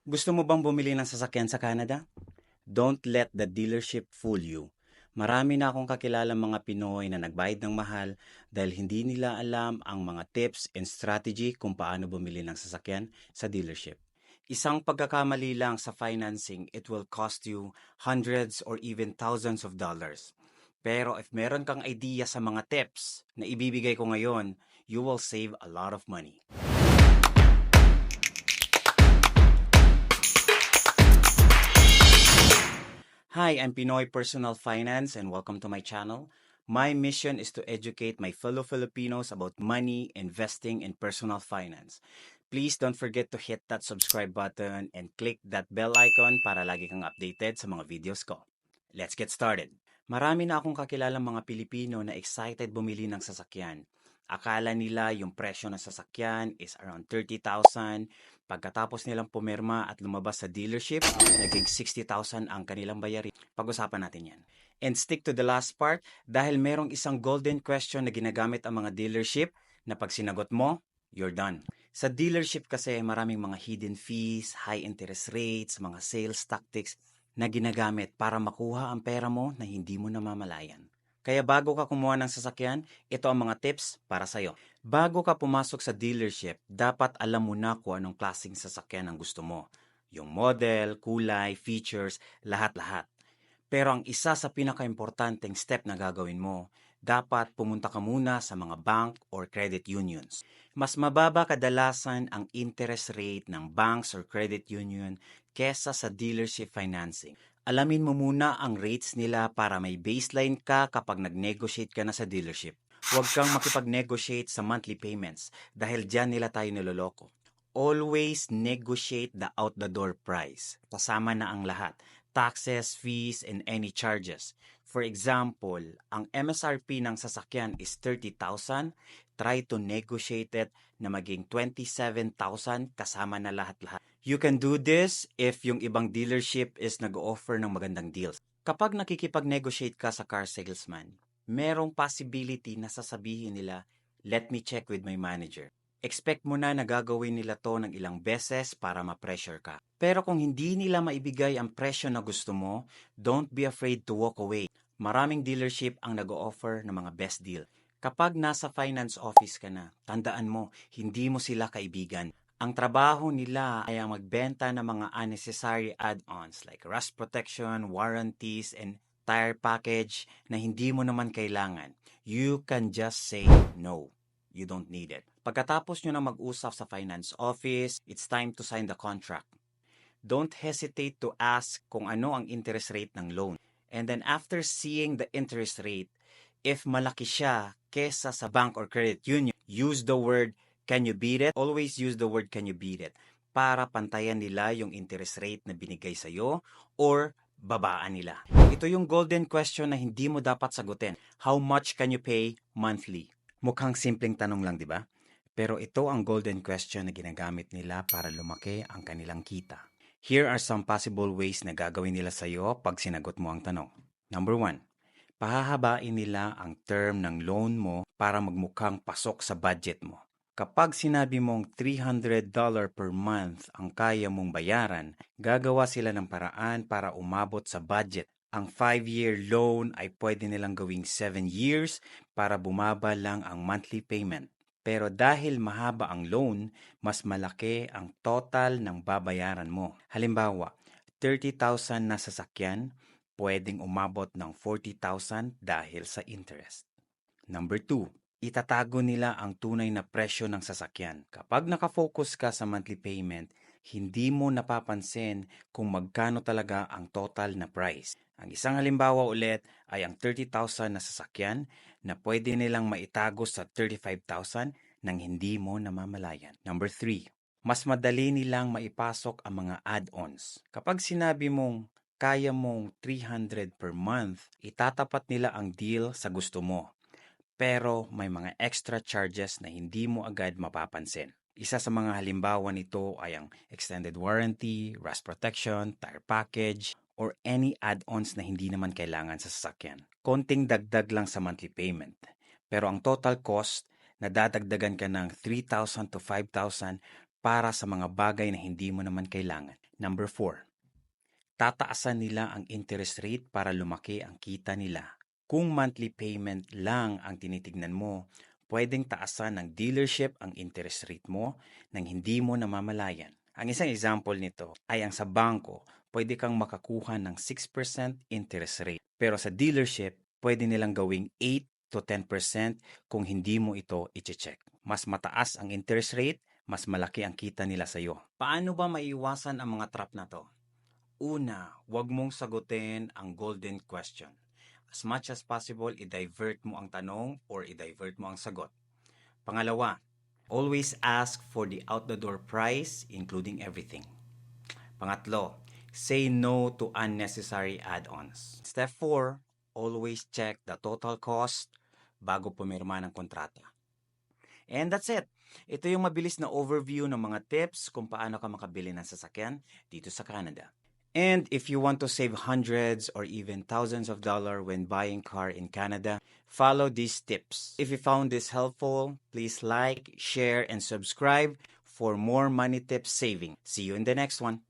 Gusto mo bang bumili ng sasakyan sa Canada? Don't let the dealership fool you. Marami na akong kakilalang mga Pinoy na nagbayad ng mahal dahil hindi nila alam ang mga tips and strategy kung paano bumili ng sasakyan sa dealership. Isang pagkakamali lang sa financing, it will cost you hundreds or even thousands of dollars. Pero if meron kang idea sa mga tips na ibibigay ko ngayon, you will save a lot of money. Hi, I'm Pinoy Personal Finance and welcome to my channel. My mission is to educate my fellow Filipinos about money, investing, and personal finance. Please don't forget to hit that subscribe button and click that bell icon para lagi kang updated sa mga videos ko. Let's get started. Marami na akong kakilalang mga Pilipino na excited bumili ng sasakyan. Akala nila yung presyo ng sasakyan is around 30,000. Pagkatapos nilang pumirma at lumabas sa dealership, naging 60,000 ang kanilang bayarin. Pag-usapan natin yan. And stick to the last part dahil merong isang golden question na ginagamit ang mga dealership na pag sinagot mo, you're done. Sa dealership kasi maraming mga hidden fees, high interest rates, mga sales tactics na ginagamit para makuha ang pera mo na hindi mo namamalayan. Kaya bago ka kumuha ng sasakyan, ito ang mga tips para sa'yo. Bago ka pumasok sa dealership, dapat alam mo na kung anong klaseng sasakyan ang gusto mo. Yung model, kulay, features, lahat-lahat. Pero ang isa sa pinaka-importanteng step na gagawin mo, dapat pumunta ka muna sa mga bank or credit unions. Mas mababa kadalasan ang interest rate ng banks or credit union kesa sa dealership financing. Alamin mo muna ang rates nila para may baseline ka kapag nag-negotiate ka na sa dealership. Huwag kang makipag-negotiate sa monthly payments dahil dyan nila tayo niloloko. Always negotiate the out-the-door price. Kasama na ang lahat. Taxes, fees, and any charges. For example, ang MSRP ng sasakyan is 30,000. Try to negotiate it na maging 27,000 kasama na lahat-lahat. You can do this if yung ibang dealership is nag-offer ng magandang deals. Kapag nakikipag-negotiate ka sa car salesman, merong possibility na sasabihin nila, let me check with my manager. Expect mo na nagagawin nila to ng ilang beses para ma-pressure ka. Pero kung hindi nila maibigay ang presyo na gusto mo, don't be afraid to walk away. Maraming dealership ang nag-offer ng mga best deal. Kapag nasa finance office ka na, tandaan mo, hindi mo sila kaibigan. Ang trabaho nila ay ang magbenta ng mga unnecessary add-ons like rust protection, warranties, and tire package na hindi mo naman kailangan. You can just say no. You don't need it. Pagkatapos nyo na mag-usap sa finance office, it's time to sign the contract. Don't hesitate to ask kung ano ang interest rate ng loan. And then after seeing the interest rate, if malaki siya kesa sa bank or credit union, use the word can you beat it? Always use the word can you beat it para pantayan nila yung interest rate na binigay sa'yo or babaan nila. Ito yung golden question na hindi mo dapat sagutin. How much can you pay monthly? Mukhang simpleng tanong lang, di ba? Pero ito ang golden question na ginagamit nila para lumaki ang kanilang kita. Here are some possible ways na gagawin nila sa'yo pag sinagot mo ang tanong. Number one, pahahabain nila ang term ng loan mo para magmukhang pasok sa budget mo. Kapag sinabi mong $300 per month ang kaya mong bayaran, gagawa sila ng paraan para umabot sa budget. Ang 5-year loan ay pwede nilang gawing 7 years para bumaba lang ang monthly payment. Pero dahil mahaba ang loan, mas malaki ang total ng babayaran mo. Halimbawa, 30,000 na sasakyan, pwedeng umabot ng 40,000 dahil sa interest. Number 2, itatago nila ang tunay na presyo ng sasakyan. Kapag nakafocus ka sa monthly payment, hindi mo napapansin kung magkano talaga ang total na price. Ang isang halimbawa ulit ay ang 30,000 na sasakyan na pwede nilang maitago sa 35,000 nang hindi mo namamalayan. Number 3, mas madali nilang maipasok ang mga add-ons. Kapag sinabi mong kaya mong 300 per month, itatapat nila ang deal sa gusto mo pero may mga extra charges na hindi mo agad mapapansin. Isa sa mga halimbawa nito ay ang extended warranty, rust protection, tire package, or any add-ons na hindi naman kailangan sa sasakyan. Konting dagdag lang sa monthly payment. Pero ang total cost, nadadagdagan ka ng 3,000 to 5,000 para sa mga bagay na hindi mo naman kailangan. Number 4. Tataasan nila ang interest rate para lumaki ang kita nila. Kung monthly payment lang ang tinitignan mo, pwedeng taasan ng dealership ang interest rate mo nang hindi mo namamalayan. Ang isang example nito ay ang sa bangko, pwede kang makakuha ng 6% interest rate. Pero sa dealership, pwede nilang gawing 8 to 10% kung hindi mo ito i-check. Mas mataas ang interest rate, mas malaki ang kita nila sa iyo. Paano ba maiwasan ang mga trap na to? Una, huwag mong sagutin ang golden question. As much as possible, i-divert mo ang tanong or i-divert mo ang sagot. Pangalawa, always ask for the out-the-door price, including everything. Pangatlo, say no to unnecessary add-ons. Step 4, always check the total cost bago pumirma ng kontrata. And that's it. Ito yung mabilis na overview ng mga tips kung paano ka makabili ng sasakyan dito sa Canada. And if you want to save hundreds or even thousands of dollars when buying car in Canada, follow these tips. If you found this helpful, please like, share, and subscribe for more money tips saving. See you in the next one.